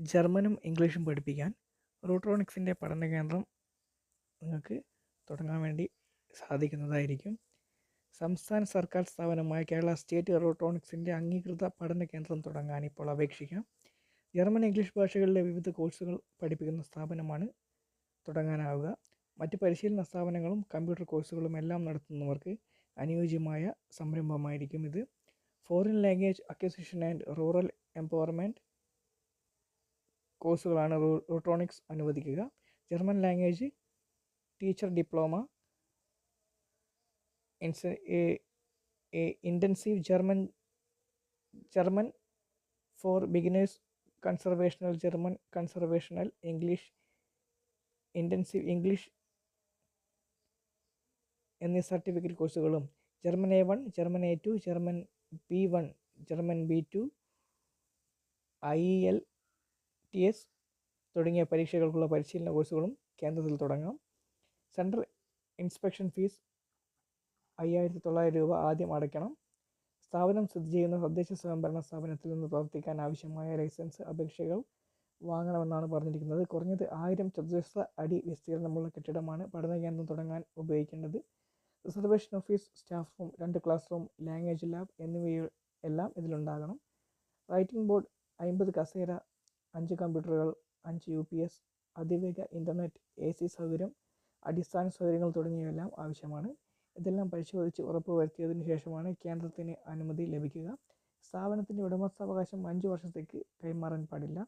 ജർമ്മനും ഇംഗ്ലീഷും പഠിപ്പിക്കാൻ റൂട്രോണിക്സിന്റെ പഠന കേന്ദ്രം നിങ്ങൾക്ക് തുടങ്ങാൻ വേണ്ടി സാധിക്കുന്നതായിരിക്കും. സംസ്ഥാന സർക്കാർ സ്ഥാപനമായ കേരള സ്റ്റേറ്റ് റോട്രോണിക്സിന്റെ അംഗീകൃത പഠന കേന്ദ്രം തുടങ്ങാൻ ഇപ്പോൾ അപേക്ഷിക്കാം. ജർമ്മൻ ഇംഗ്ലീഷ് ഭാഷകളിലെ വിവിധ കോഴ്സുകൾ പഠിപ്പിക്കുന്ന സ്ഥാപനമാണ് തുടങ്ങാനാവുക. മറ്റ് പരിശീലന സ്ഥാപനങ്ങളും കമ്പ്യൂട്ടർ കോഴ്സുകളും എല്ലാം നടത്തുന്നവർക്ക് അനുയോജ്യമായ സംരംഭമായിരിക്കും ഇത്. Foreign language acquisition and rural empowerment കോഴ്സുകളാണ് റോട്ടോണിക്സ് അനുവദിക്കുക. German language teacher diploma intensive German German for beginners conversational German conversational English intensive English എന്നീ സർട്ടിഫിക്കറ്റ് കോഴ്സുകളും. German A one German A two German B one German B two I L T S തുടങ്ങിയ പരീക്ഷകൾക്കുള്ള പരിശീലന കോഴ്സുകളും കേന്ദ്രത്തിൽ തുടങ്ങാം. Central inspection fees അയ്യായിരത്തി തൊള്ളായിരം രൂപ ആദ്യം അടയ്ക്കണം. സ്ഥാപനം സ്ഥിതി ചെയ്യുന്ന തദ്ദേശ സ്വയംഭരണ സ്ഥാപനത്തിൽ നിന്ന് പ്രവർത്തിക്കാൻ ആവശ്യമായ ലൈസൻസ് അപേക്ഷകൾ വാങ്ങണമെന്നാണ് പറഞ്ഞിരിക്കുന്നത്. കുറഞ്ഞത് ആയിരം ചതുരശ്ര അടി വിസ്തീർണമുള്ള കെട്ടിടമാണ് പഠന കേന്ദ്രം തുടങ്ങാൻ ഉപയോഗിക്കേണ്ടത്. റിസർവേഷൻ ഓഫീസ് സ്റ്റാഫ് റൂം രണ്ട് ക്ലാസ് റൂം ലാംഗ്വേജ് ലാബ് എന്നിവയെല്ലാം ഇതിലുണ്ടാകണം. റൈറ്റിംഗ് ബോർഡ് അമ്പത് കസേര അഞ്ച് കമ്പ്യൂട്ടറുകൾ അഞ്ച് യു പി എസ് അതിവേഗ ഇന്റർനെറ്റ് എ സി സൗകര്യം അടിസ്ഥാന സൗകര്യങ്ങൾ തുടങ്ങിയവയെല്ലാം ആവശ്യമാണ്. ഇതെല്ലാം പരിശോധിച്ച് ഉറപ്പുവരുത്തിയതിനു ശേഷമാണ് കേന്ദ്രത്തിന് അനുമതി ലഭിക്കുക. സ്ഥാപനത്തിന്റെ ഉടമസ്ഥാവകാശം അഞ്ച് വർഷത്തേക്ക് കൈമാറാൻ പാടില്ല.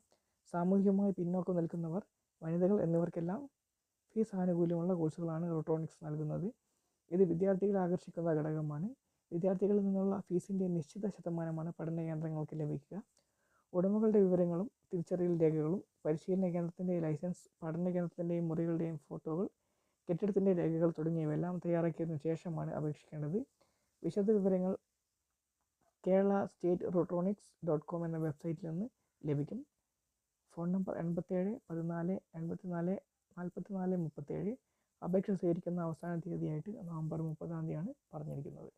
സാമൂഹികമായി പിന്നോക്കം നിൽക്കുന്നവർ വനിതകൾ എന്നിവർക്കെല്ലാം ഫീസ് ആനുകൂല്യമുള്ള കോഴ്സുകളാണ് ഇലക്ട്രോണിക്സ് നൽകുന്നത്. ഇത് വിദ്യാർത്ഥികളെ ആകർഷിക്കുന്ന ഘടകമാണ്. വിദ്യാർത്ഥികളിൽ നിന്നുള്ള ഫീസിന്റെ നിശ്ചിത ശതമാനമാണ് പഠന കേന്ദ്രങ്ങൾക്ക് ലഭിക്കുക. ഉടമകളുടെ വിവരങ്ങളും തിരിച്ചറിയൽ രേഖകളും പരിശീലന കേന്ദ്രത്തിന്റെ ലൈസൻസ് പഠന കേന്ദ്രത്തിന്റെയും മുറികളുടെയും ഫോട്ടോകൾ കെട്ടിടത്തിന്റെ രേഖകൾ തുടങ്ങിയവയെല്ലാം തയ്യാറാക്കിയതിനു ശേഷമാണ് അപേക്ഷിക്കേണ്ടത്. വിശദ വിവരങ്ങൾ Kerala state Rutronix dot com എന്ന വെബ്സൈറ്റിൽ നിന്ന് ലഭിക്കും. ഫോൺ നമ്പർ എൺപത്തേഴ് പതിനാല് എൺപത്തിനാല് നാൽപ്പത്തിനാല് മുപ്പത്തേഴ് അപേക്ഷ സ്വീകരിക്കുന്ന അവസാന തീയതിയായിട്ട് നവംബർ മുപ്പതാം തീയതിയാണ് പറഞ്ഞിരിക്കുന്നത്.